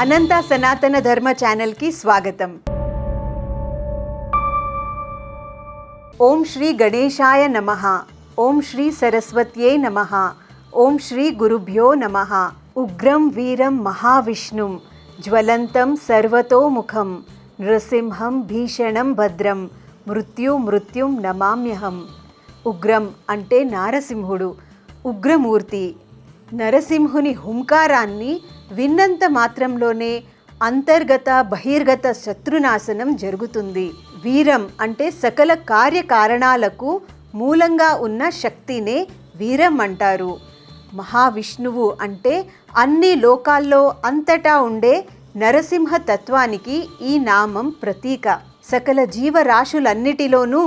అనంత సనాతన ధర్మ ఛానల్కి స్వాగతం. ఓం శ్రీ గణేశాయ నమ. ఓం శ్రీ సరస్వత్యే నమ. ఓం శ్రీ గురుభ్యో నమ. ఉగ్రం వీరం మహావిష్ణుం. జ్వలంతం సర్వతోముఖం. నృసింహం భీషణం భద్రం. మృత్యు మృత్యుం నమామ్యహం. ఉగ్రం అంటే నారసింహుడు. ఉగ్రమూర్తి. నరసింహుని హుంకారాన్ని విన్నంత మాత్రంలోనే అంతర్గత బహిర్గత శత్రునాశనం జరుగుతుంది. వీరం అంటే సకల కార్యకారణాలకు మూలంగా ఉన్న శక్తినే వీరం అంటారు. మహావిష్ణువు అంటే అన్ని లోకాల్లో అంతటా ఉండే నరసింహ తత్వానికి ఈ నామం ప్రతీక. సకల జీవరాశులన్నిటిలోనూ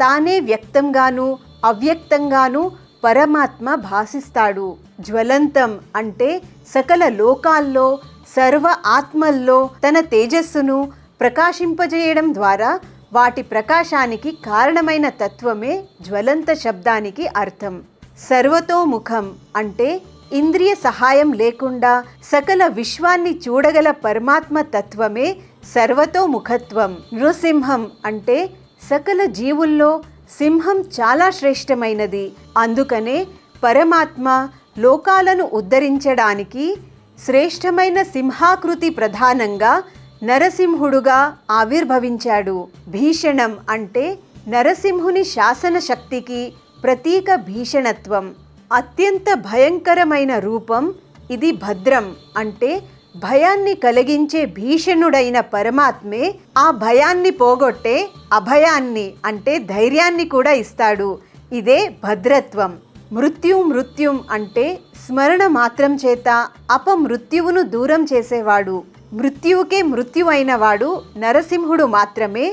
తానే వ్యక్తంగాను అవ్యక్తంగాను పరమాత్మ భాసిస్తాడు. జ్వలంతం అంటే సకల లోకాల్లో సర్వ ఆత్మల్లో తన తేజస్సును ప్రకాశింపజేయడం ద్వారా వాటి ప్రకాశానికి కారణమైన తత్వమే జ్వలంత శబ్దానికి అర్థం. సర్వతోముఖం అంటే ఇంద్రియ సహాయం లేకుండా సకల విశ్వాన్ని చూడగల పరమాత్మ తత్వమే సర్వతోముఖత్వం. నృసింహం అంటే సకల జీవుల్లో సింహం చాలా శ్రేష్టమైనది. అందుకనే పరమాత్మ లోకాలను ఉద్ధరించడానికి శ్రేష్టమైన సింహాకృతి ప్రధానంగా నరసింహుడుగా ఆవిర్భవించాడు. భీషణం అంటే నరసింహుని శాసన శక్తికి ప్రతీక భీషణత్వం. అత్యంత భయంకరమైన రూపం ఇది భద్రం అంటే భయాన్ని కలిగించే భీషణుడైన పరమాత్మే ఆ భయాన్ని పోగొట్టే అభయాన్ని అంటే ధైర్యాన్ని కూడా ఇస్తాడు. ఇదే భద్రత్వం. మృత్యు మృత్యుం అంటే స్మరణ మాత్రం చేత అపమృత్యువును దూరం చేసేవాడు. మృత్యువుకే మృత్యువైనవాడు నరసింహుడు మాత్రమే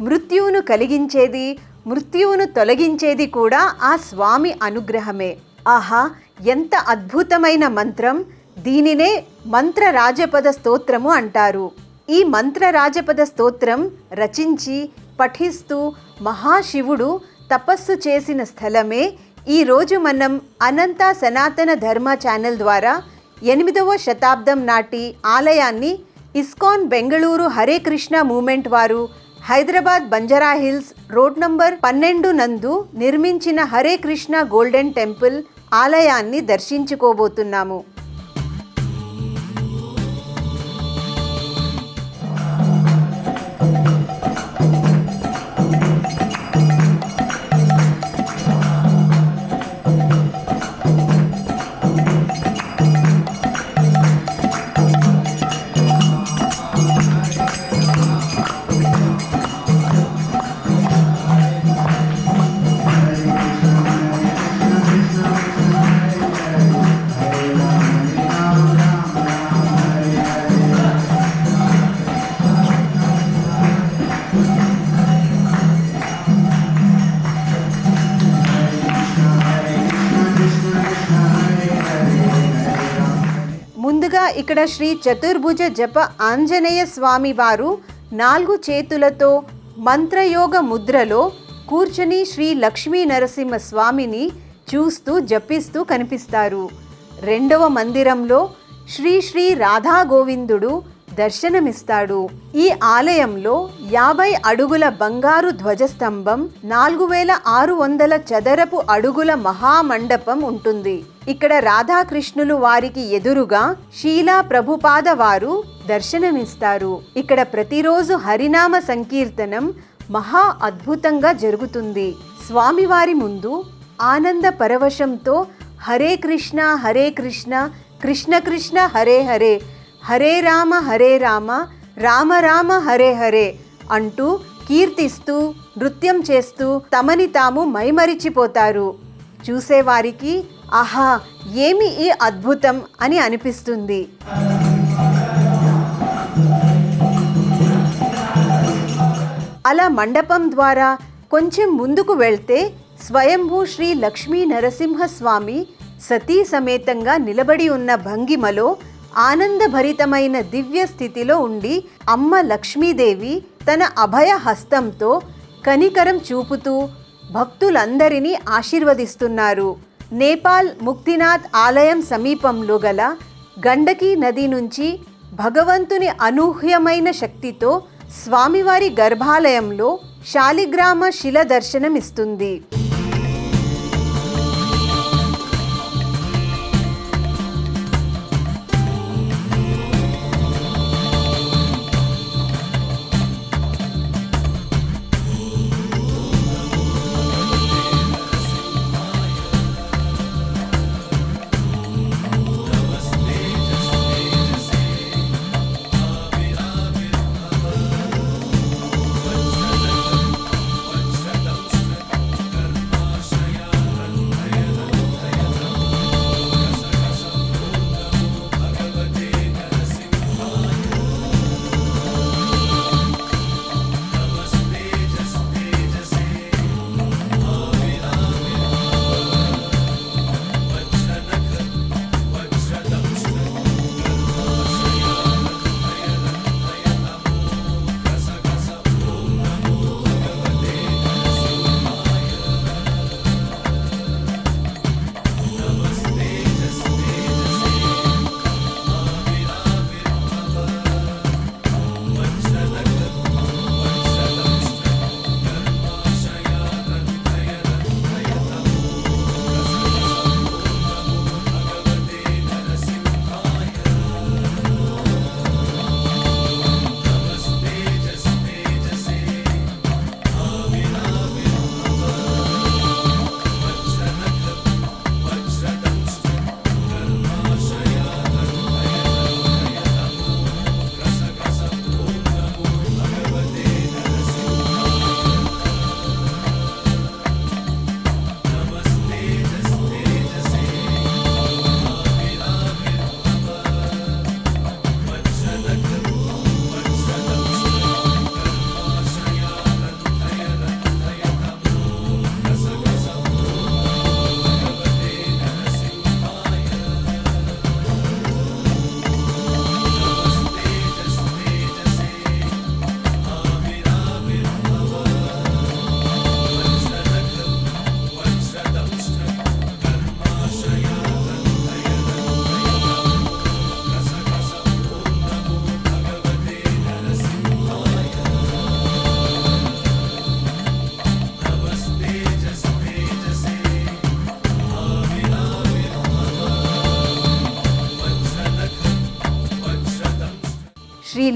మృత్యువును కలిగించేది మృత్యువును తొలగించేది కూడా ఆ స్వామి అనుగ్రహమే. ఆహా ఎంత అద్భుతమైన మంత్రం! దీనినే మంత్ర రాజపద స్తోత్రము అంటారు. ఈ మంత్ర రాజపద స్తోత్రం రచించి పఠిస్తూ మహాశివుడు తపస్సు చేసిన స్థలమే ఈరోజు మనం అనంత సనాతన ధర్మ ఛానల్ ద్వారా ఎనిమిదవ శతాబ్దం నాటి ఆలయాన్ని ఇస్కాన్ బెంగళూరు హరే కృష్ణ మూమెంట్ వారు Hyderabad Banjara hills road number పన్నెండు నందు నిర్మించిన హరే కృష్ణ గోల్డెన్ టెంపుల్ ఆలయాన్ని దర్శించుకోబోతున్నాము. ఇక్కడ శ్రీ చతుర్భుజ జప ఆంజనేయ స్వామి వారు నాలుగు చేతులతో మంత్రయోగ ముద్రలో కూర్చొని శ్రీ లక్ష్మీ నరసింహ స్వామిని చూస్తూ జపిస్తూ కనిపిస్తారు. రెండవ మందిరంలో శ్రీ శ్రీ రాధా గోవిందుడు దర్శనమిస్తాడు. ఈ ఆలయంలో యాభై అడుగుల బంగారు ధ్వజస్తంభం నాలుగు వేల ఆరు వందల చదరపు అడుగుల మహామండపం ఉంటుంది. ఇక్కడ రాధాకృష్ణులు వారికి ఎదురుగా శీలా ప్రభుపాద వారు దర్శనమిస్తారు. ఇక్కడ ప్రతిరోజు హరినామ సంకీర్తనం మహా అద్భుతంగా జరుగుతుంది. స్వామివారి ముందు ఆనంద పరవశంతో హరే కృష్ణ హరే కృష్ణ కృష్ణ కృష్ణ హరే హరే హరే రామ హరే రామ రామ రామ హరే హరే అంటూ కీర్తిస్తూ నృత్యం చేస్తూ తమని తాము మైమరిచిపోతారు. చూసేవారికి ఆహా ఏమి ఈ అద్భుతం అని అనిపిస్తుంది. అలా మండపం ద్వారా కొంచెం ముందుకు వెళ్తే స్వయంభూ శ్రీ లక్ష్మీ నరసింహస్వామి సతీ సమేతంగా నిలబడి ఉన్న భంగిమలో ఆనందభరితమైన దివ్య స్థితిలో ఉండి అమ్మ లక్ష్మీదేవి తన అభయ హస్తంతో కనికరం చూపుతూ భక్తులందరినీ ఆశీర్వదిస్తున్నారు. నేపాల్ ముక్తినాథ్ ఆలయం సమీపంలో గల గండకీ నది నుంచి భగవంతుని అనూహ్యమైన శక్తితో స్వామివారి గర్భాలయంలో శాలిగ్రామ శిల దర్శనమిస్తుంది.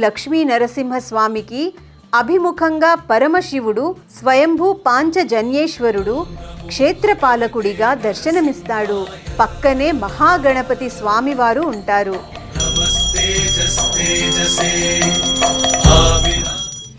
లక్ష్మీ నరసింహస్వామికి అభిముఖంగా పరమశివుడు స్వయంభూ పాంచజన్యేశ్వరుడు క్షేత్రపాలకుడిగా దర్శనమిస్తాడు. పక్కనే మహాగణపతి స్వామివారు ఉంటారు.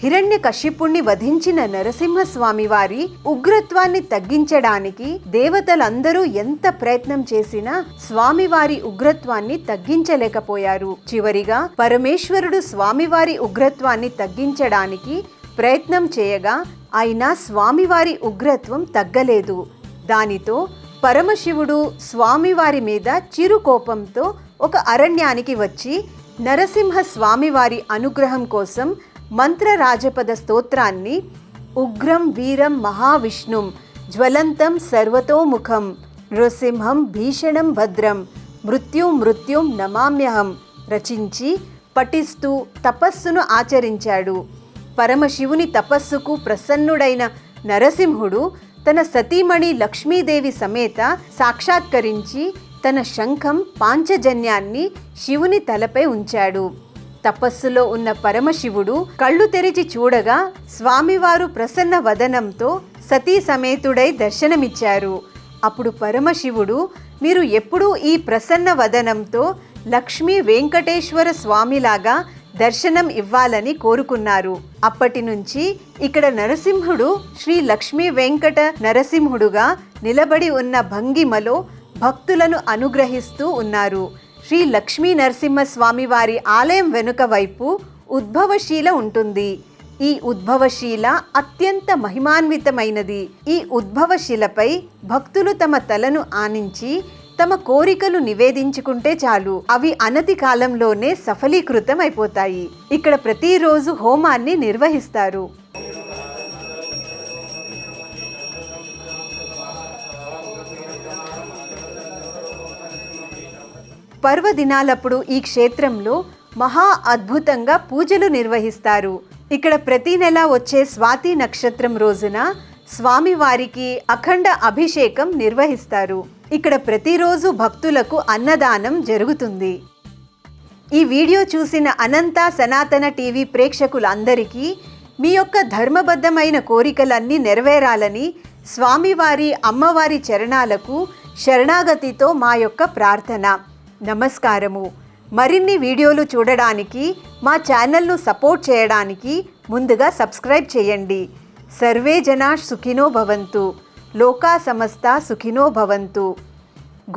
హిరణ్య కశ్యపుణ్ణి వధించిన నరసింహస్వామి వారి ఉగ్రత్వాన్ని తగ్గించడానికి దేవతలందరూ ఎంత ప్రయత్నం చేసినా స్వామివారి ఉగ్రత్వాన్ని తగ్గించలేకపోయారు. చివరిగా పరమేశ్వరుడు స్వామివారి ఉగ్రత్వాన్ని తగ్గించడానికి ప్రయత్నం చేయగా అయినా స్వామివారి ఉగ్రత్వం తగ్గలేదు. దానితో పరమశివుడు స్వామివారి మీద చిరు కోపంతో ఒక అరణ్యానికి వచ్చి నరసింహ స్వామివారి అనుగ్రహం కోసం మంత్ర రాజపద స్తోత్రాన్ని ఉగ్రం వీరం మహావిష్ణుం జ్వలంతం సర్వతోముఖం నృసింహం భీషణం భద్రం మృత్యుం మృత్యుం నమామ్యహం రచించి పఠిస్తూ తపస్సును ఆచరించాడు. పరమశివుని తపస్సుకు ప్రసన్నుడైన నరసింహుడు తన సతీమణి లక్ష్మీదేవి సమేత సాక్షాత్కరించి తన శంఖం పాంచజన్యాన్ని శివుని తలపై ఉంచాడు. తపస్సులో ఉన్న పరమశివుడు కళ్ళు తెరిచి చూడగా స్వామివారు ప్రసన్న వదనంతో సతీ సమేతుడై దర్శనమిచ్చారు. అప్పుడు పరమశివుడు మీరు ఎప్పుడూ ఈ ప్రసన్న వదనంతో లక్ష్మీ వెంకటేశ్వర స్వామిలాగా దర్శనం ఇవ్వాలని కోరుకున్నారు. అప్పటి నుంచి ఇక్కడ నరసింహుడు శ్రీ లక్ష్మీ వెంకట నరసింహుడుగా నిలబడి ఉన్న భంగిమలో భక్తులను అనుగ్రహిస్తూ ఉన్నారు. శ్రీ లక్ష్మీ నరసింహస్వామి వారి ఆలయం వెనుక వైపు ఉద్భవశీల ఉంటుంది. ఈ ఉద్భవశీల అత్యంత మహిమాన్వితమైనది. ఈ ఉద్భవశిలపై భక్తులు తమ తలను ఆనించి తమ కోరికలు నివేదించుకుంటే చాలు. అవి అనతి కాలంలోనే సఫలీకృతం అయిపోతాయి ఇక్కడ ప్రతిరోజు హోమాన్ని నిర్వహిస్తారు. పర్వదినాలప్పుడు ఈ క్షేత్రంలో మహా అద్భుతంగా పూజలు నిర్వహిస్తారు. ఇక్కడ ప్రతి నెల వచ్చే స్వాతి నక్షత్రం రోజున స్వామివారికి అఖండ అభిషేకం నిర్వహిస్తారు. ఇక్కడ ప్రతిరోజు భక్తులకు అన్నదానం జరుగుతుంది. ఈ వీడియో చూసిన అనంత సనాతన టీవీ ప్రేక్షకులందరికీ మీ యొక్క ధర్మబద్ధమైన కోరికలన్నీ నెరవేరాలని స్వామివారి అమ్మవారి చరణాలకు శరణాగతితో మా యొక్క ప్రార్థన. నమస్కారము. మరిన్ని వీడియోలు చూడడానికి మా ఛానల్ను సపోర్ట్ చేయడానికి ముందుగా సబ్స్క్రైబ్ చేయండి. సర్వే జనా సుఖినో భవంతు. లోకా సమస్త సుఖినో భవంతు.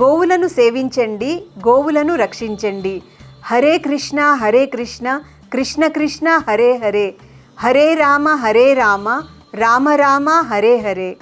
గోవులను సేవించండి గోవులను రక్షించండి. హరే కృష్ణ హరే కృష్ణ కృష్ణ కృష్ణ హరే హరే. హరే రామ హరే రామ రామ రామ హరే హరే.